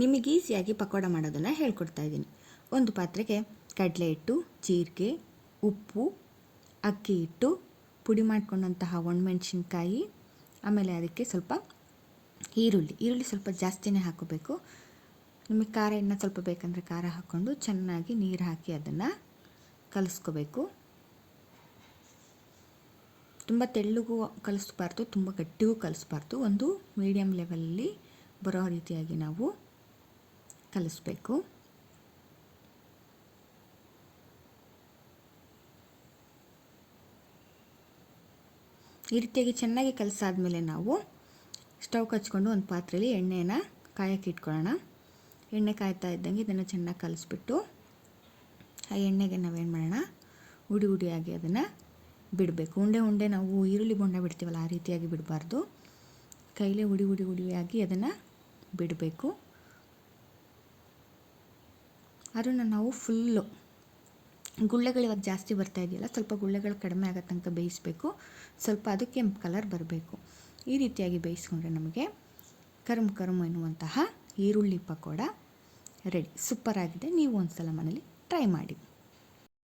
ನಿಮಗೆ ಈಸಿಯಾಗಿ ಪಕೋಡ ಮಾಡೋದನ್ನು ಹೇಳ್ಕೊಡ್ತಾ ಇದ್ದೀನಿ. ಒಂದು ಪಾತ್ರೆಗೆ ಕಡಲೆ ಹಿಟ್ಟು, ಜೀರಿಗೆ, ಉಪ್ಪು, ಅಕ್ಕಿ ಹಿಟ್ಟು, ಪುಡಿ ಮಾಡ್ಕೊಂಡಂತಹ ಒಣಮೆಣ್ಸಿನ್ಕಾಯಿ, ಆಮೇಲೆ ಅದಕ್ಕೆ ಸ್ವಲ್ಪ ಈರುಳ್ಳಿ. ಈರುಳ್ಳಿ ಸ್ವಲ್ಪ ಜಾಸ್ತಿನೇ ಹಾಕೋಬೇಕು. ನಿಮಗೆ ಖಾರ ಎಣ್ಣೆ ಸ್ವಲ್ಪ ಬೇಕಂದರೆ ಖಾರ ಹಾಕ್ಕೊಂಡು ಚೆನ್ನಾಗಿ ನೀರು ಹಾಕಿ ಅದನ್ನು ಕಲಿಸ್ಕೋಬೇಕು. ತುಂಬ ತೆಳ್ಳಗೂ ಕಲಿಸ್ಬಾರ್ದು, ತುಂಬ ಗಟ್ಟಿಗೂ ಕಲಿಸ್ಬಾರ್ದು. ಒಂದು ಮೀಡಿಯಮ್ ಲೆವೆಲಲ್ಲಿ ಬರೋ ರೀತಿಯಾಗಿ ನಾವು ಕಲಿಸ್ಬೇಕು. ಈ ರೀತಿಯಾಗಿ ಚೆನ್ನಾಗಿ ಕಲಸಾದ್ಮೇಲೆ ನಾವು ಸ್ಟವ್ ಕಚ್ಕೊಂಡು ಒಂದು ಪಾತ್ರೆಯಲ್ಲಿ ಎಣ್ಣೆನ ಕಾಯಕ್ಕೆ ಇಟ್ಕೊಳ್ಳೋಣ. ಎಣ್ಣೆ ಕಾಯ್ತಾ ಇದ್ದಂಗೆ ಇದನ್ನು ಚೆನ್ನಾಗಿ ಕಲಿಸ್ಬಿಟ್ಟು ಆ ಎಣ್ಣೆಗೆ ನಾವೇನು ಮಾಡೋಣ? ಉಡಿ ಉಡಿಯಾಗಿ ಅದನ್ನು ಬಿಡಬೇಕು. ಉಂಡೆ ಉಂಡೆ ನಾವು ಈರುಳ್ಳಿ ಬೊಂಡ ಬಿಡ್ತೀವಲ್ಲ, ಆ ರೀತಿಯಾಗಿ ಬಿಡಬಾರ್ದು. ಕೈಲೇ ಉಡಿ ಉಡಿ ಉಡಿಯಾಗಿ ಅದನ್ನು ಬಿಡಬೇಕು. ಅದನ್ನು ನಾವು ಫುಲ್ಲು ಗುಳ್ಳೆಗಳು ಇವಾಗ ಜಾಸ್ತಿ ಬರ್ತಾ ಇದೆಯಲ್ಲ, ಸ್ವಲ್ಪ ಗುಳ್ಳೆಗಳು ಕಡಿಮೆ ಆಗೋ ತನಕ ಬೇಯಿಸಬೇಕು. ಸ್ವಲ್ಪ ಅದು ಕೆಂಪು ಕಲರ್ ಬರಬೇಕು. ಈ ರೀತಿಯಾಗಿ ಬೇಯಿಸ್ಕೊಂಡ್ರೆ ನಮಗೆ ಕರುಮ್ ಕರುಮ್ ಎನ್ನುವಂತಹ ಈರುಳ್ಳಿ ಪಕೋಡ ರೆಡಿ ಸೂಪರಾಗಿದೆ ನೀವು ಒಂದು ಸಲ ಮನೇಲಿ ಟ್ರೈ ಮಾಡಿ.